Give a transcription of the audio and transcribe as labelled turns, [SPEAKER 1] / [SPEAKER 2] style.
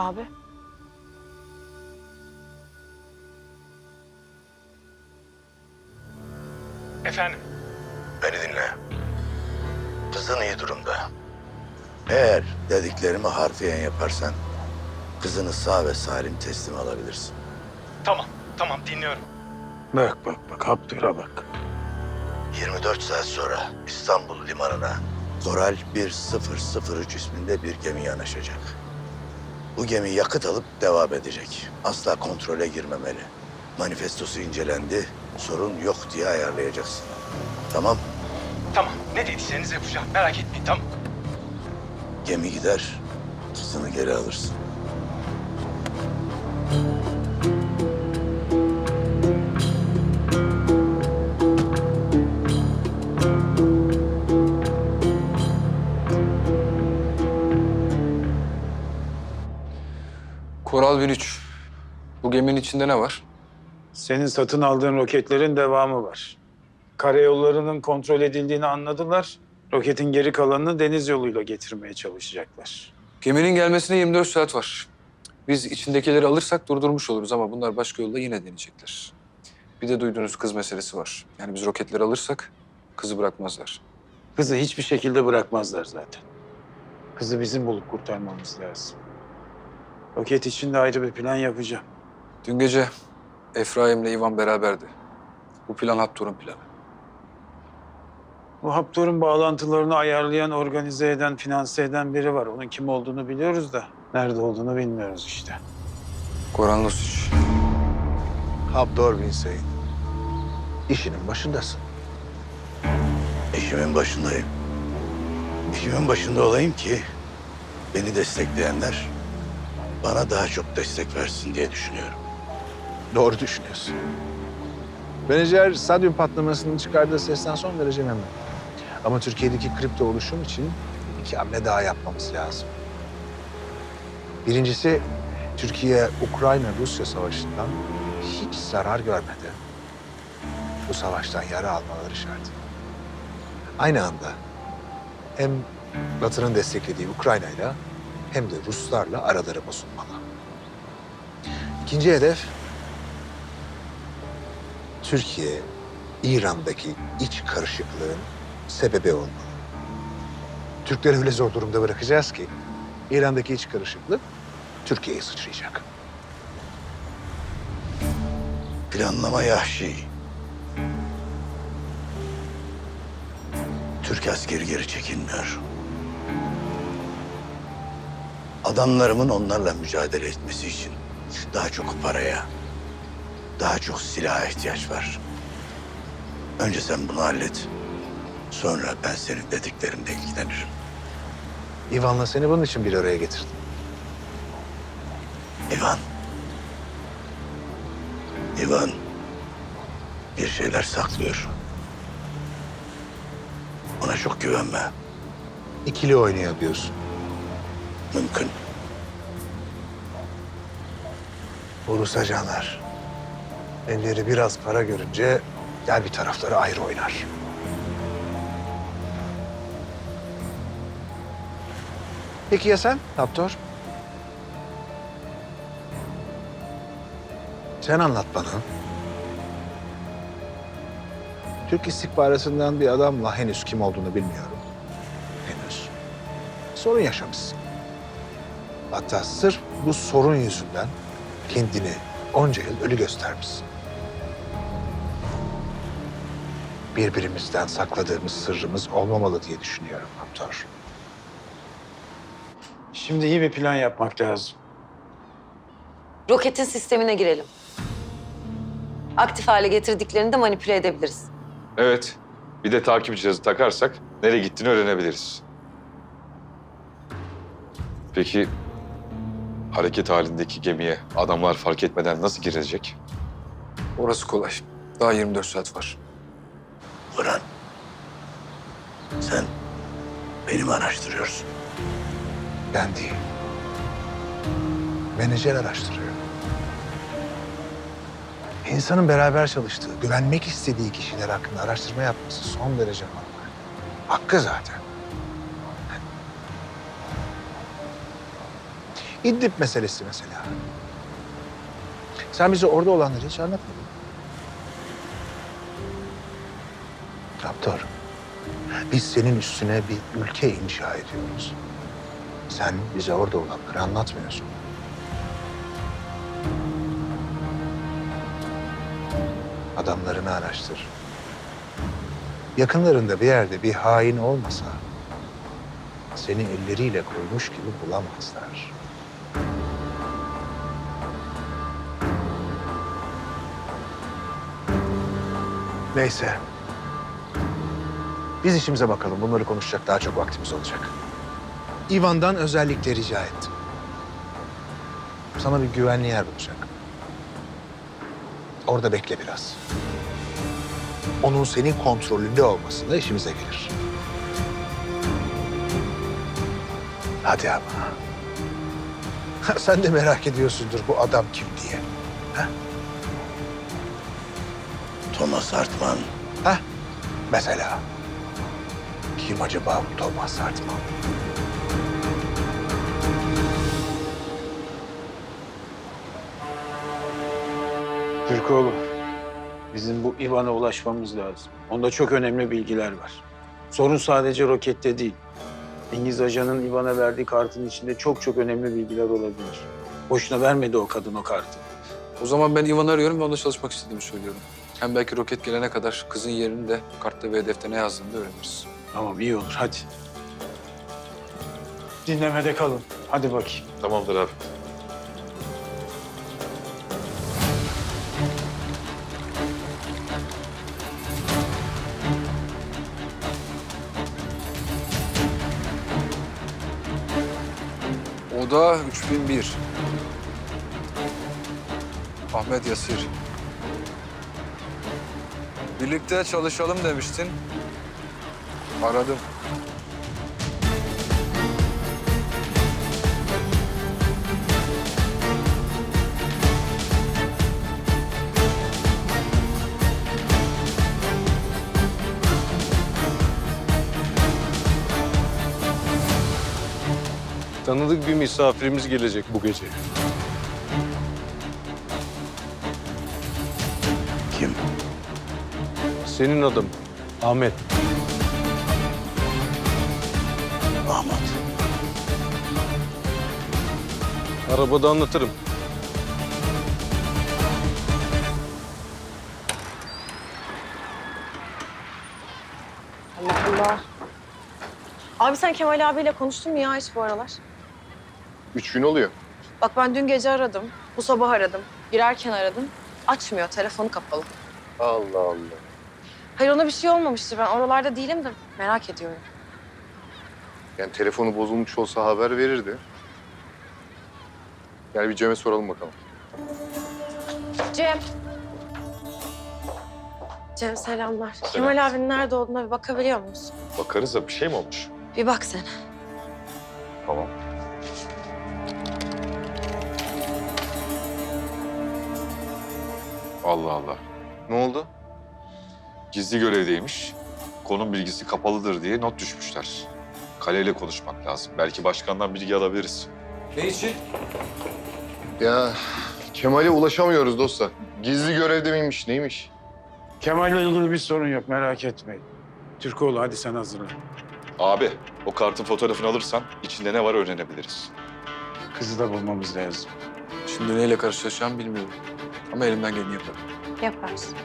[SPEAKER 1] Abi.
[SPEAKER 2] Efendim?
[SPEAKER 3] Beni dinle. Kızın iyi durumda. Eğer dediklerimi harfiyen yaparsan kızını sağ ve salim teslim alabilirsin.
[SPEAKER 2] Tamam, tamam dinliyorum.
[SPEAKER 4] Bak bak bak Abdül'a bak.
[SPEAKER 3] 24 saat sonra İstanbul limanına Koral 1003 isminde bir gemi yanaşacak. Bu gemi yakıt alıp devam edecek. Asla kontrole girmemeli. Manifestosu incelendi. Sorun yok diye ayarlayacaksın. Tamam.
[SPEAKER 2] Tamam, ne dediyseniz yapacağım. Merak etmeyin, tamam.
[SPEAKER 3] Gemi gider. Kızını geri alırsın.
[SPEAKER 5] Bu geminin içinde ne var?
[SPEAKER 4] Senin satın aldığın roketlerin devamı var. Karayollarının kontrol edildiğini anladılar. Roketin geri kalanını deniz yoluyla getirmeye çalışacaklar.
[SPEAKER 5] Geminin gelmesine 24 saat var. Biz içindekileri alırsak durdurmuş oluruz ama bunlar başka yolda yine deneyecekler. Bir de duyduğunuz kız meselesi var. Yani biz roketleri alırsak kızı bırakmazlar.
[SPEAKER 4] Kızı hiçbir şekilde bırakmazlar zaten. Kızı bizim bulup kurtarmamız lazım. Roket için de ayrı bir plan yapacağım.
[SPEAKER 5] Dün gece Efraim'le Ivan beraberdi. Bu plan Haptor'un planı.
[SPEAKER 4] Bu Haptor'un bağlantılarını ayarlayan, organize eden, finanse eden biri var. Onun kim olduğunu biliyoruz da nerede olduğunu bilmiyoruz işte.
[SPEAKER 5] Goran Lusic.
[SPEAKER 6] Habdor bin Seyyid. İşinin başındasın.
[SPEAKER 3] İşimin başındayım. İşimin başında olayım ki beni destekleyenler bana daha çok destek versin diye düşünüyorum.
[SPEAKER 6] Doğru düşünüyorsun. Menajer stadyum patlamasının çıkardığı sesten son derece memnun. Ama Türkiye'deki kripto oluşum için iki hamle daha yapmamız lazım. Birincisi, Türkiye Ukrayna-Rusya savaşından hiç zarar görmedi. Bu savaştan yara almaları şart. Aynı anda hem Batı'nın desteklediği Ukrayna'yla hem de Ruslarla araları bozulmalı. İkinci hedef Türkiye İran'daki iç karışıklığın sebebi olmalı. Türkleri öyle zor durumda bırakacağız ki İran'daki iç karışıklık Türkiye'ye sıçrayacak.
[SPEAKER 3] Planlama yahşi. Türk askeri geri çekilmiyor. Adamlarımın onlarla mücadele etmesi için daha çok paraya, daha çok silaha ihtiyaç var. Önce sen bunu hallet. Sonra ben senin dediklerinle ilgilenirim.
[SPEAKER 6] İvan'la seni bunun için bir araya getirdim.
[SPEAKER 3] İvan. İvan bir şeyler saklıyor. Ona çok güvenme.
[SPEAKER 6] İkili oynuyor diyorsun.
[SPEAKER 3] Mümkün.
[SPEAKER 6] Bu Rus ajanlar elleri biraz para görünce gel bir tarafları ayrı oynar. Peki ya sen Raptor? Sen anlat bana. Türk istihbaratından bir adamla henüz kim olduğunu bilmiyorum. Henüz. Sorun yaşamışsın. Hatta sırf bu sorun yüzünden kendini onca yıl ölü göstermişsin. Birbirimizden sakladığımız sırrımız olmamalı diye düşünüyorum Raptor.
[SPEAKER 4] Şimdi iyi bir plan yapmak lazım.
[SPEAKER 7] Roketin sistemine girelim. Aktif hale getirdiklerini de manipüle edebiliriz.
[SPEAKER 8] Evet. Bir de takip cihazı takarsak nereye gittiğini öğrenebiliriz. Peki hareket halindeki gemiye adamlar fark etmeden nasıl girecek?
[SPEAKER 5] Orası kolay. Daha 24 saat var.
[SPEAKER 3] Orhan. Sen beni mi araştırıyorsun?
[SPEAKER 6] Ben değil. Menajer araştırıyor. İnsanın beraber çalıştığı, güvenmek istediği kişiler hakkında araştırma yapması son derece normal. Hakkı zaten. İdlib meselesi mesela. Sen bize orada olanları hiç anlatmadın. Biz senin üstüne bir ülke inşa ediyoruz. Sen bize orada olanları anlatmıyorsun. Adamlarını araştır. Yakınlarında bir yerde bir hain olmasa seni elleriyle koymuş gibi bulamazlar. Neyse. Biz işimize bakalım. Bunları konuşacak daha çok vaktimiz olacak. İvan'dan özellikle rica ettim. Sana bir güvenli yer bulacak. Orada bekle biraz. Onun senin kontrolünde olması da işimize gelir. Hadi ama. Sen de merak ediyorsundur bu adam kim diye.
[SPEAKER 3] Thomas Hartman
[SPEAKER 6] Heh, mesela. Kim acaba bu Thomas Hartman?
[SPEAKER 4] Türkoğlu, bizim bu İvan'a ulaşmamız lazım. Onda çok önemli bilgiler var. Sorun sadece rokette değil. İngiliz ajanın İvan'a verdiği kartın içinde çok çok önemli bilgiler olabilir. Boşuna vermedi o kadın o kartı.
[SPEAKER 5] O zaman ben Ivan'ı arıyorum ve onunla çalışmak istediğimi söylüyorum. Hem belki roket gelene kadar kızın yerini de kartta ve hedefte ne yazdığını da öğreniriz.
[SPEAKER 4] Tamam iyi olur hadi. Dinlemede kalın. Hadi bakayım.
[SPEAKER 8] Tamamdır abi.
[SPEAKER 5] Oda 3001. Ahmet Yasir. Birlikte çalışalım demiştin. Aradım.
[SPEAKER 1] Tanıdık bir misafirimiz gelecek bu gece.
[SPEAKER 3] kim?
[SPEAKER 1] Senin adım Ahmet.
[SPEAKER 3] Mahmut.
[SPEAKER 1] Arabada anlatırım.
[SPEAKER 7] Allah Allah. Abi sen Kemal abiyle konuştun mu ya hiç bu aralar?
[SPEAKER 9] Üç gün oluyor.
[SPEAKER 7] Bak ben dün gece aradım. Bu sabah aradım. Girerken aradım. Açmıyor. Telefonu kapalı.
[SPEAKER 9] Allah Allah.
[SPEAKER 7] Hayır ona bir şey olmamıştır. Ben oralarda değilim de merak ediyorum.
[SPEAKER 9] Yani telefonu bozulmuş olsa haber verirdi. Yani bir Cem'e soralım bakalım.
[SPEAKER 7] Cem. Cem selamlar. Kemal abinin nerede olduğuna bir bakabiliyor musun?
[SPEAKER 8] Bakarız da bir şey mi olmuş?
[SPEAKER 7] Bir bak sen.
[SPEAKER 8] Tamam. Allah Allah.
[SPEAKER 9] Ne oldu?
[SPEAKER 8] Gizli görevdeymiş. Konum bilgisi kapalıdır diye not düşmüşler. Kaleyle konuşmak lazım. Belki başkandan bilgi alabiliriz.
[SPEAKER 5] Ne için?
[SPEAKER 9] Ya Kemal'e ulaşamıyoruz dostlar. Gizli görevde miymiş, neymiş?
[SPEAKER 4] Kemal'le ilgili bir sorun yok merak etmeyin. Türkoğlu hadi sen hazırlan.
[SPEAKER 8] Abi, o kartın fotoğrafını alırsan içinde ne var öğrenebiliriz.
[SPEAKER 4] Kızı da bulmamız lazım.
[SPEAKER 5] Şimdi neyle karşılaşacağımı bilmiyorum. Ama elimden geleni yaparım.
[SPEAKER 7] Yaparsın.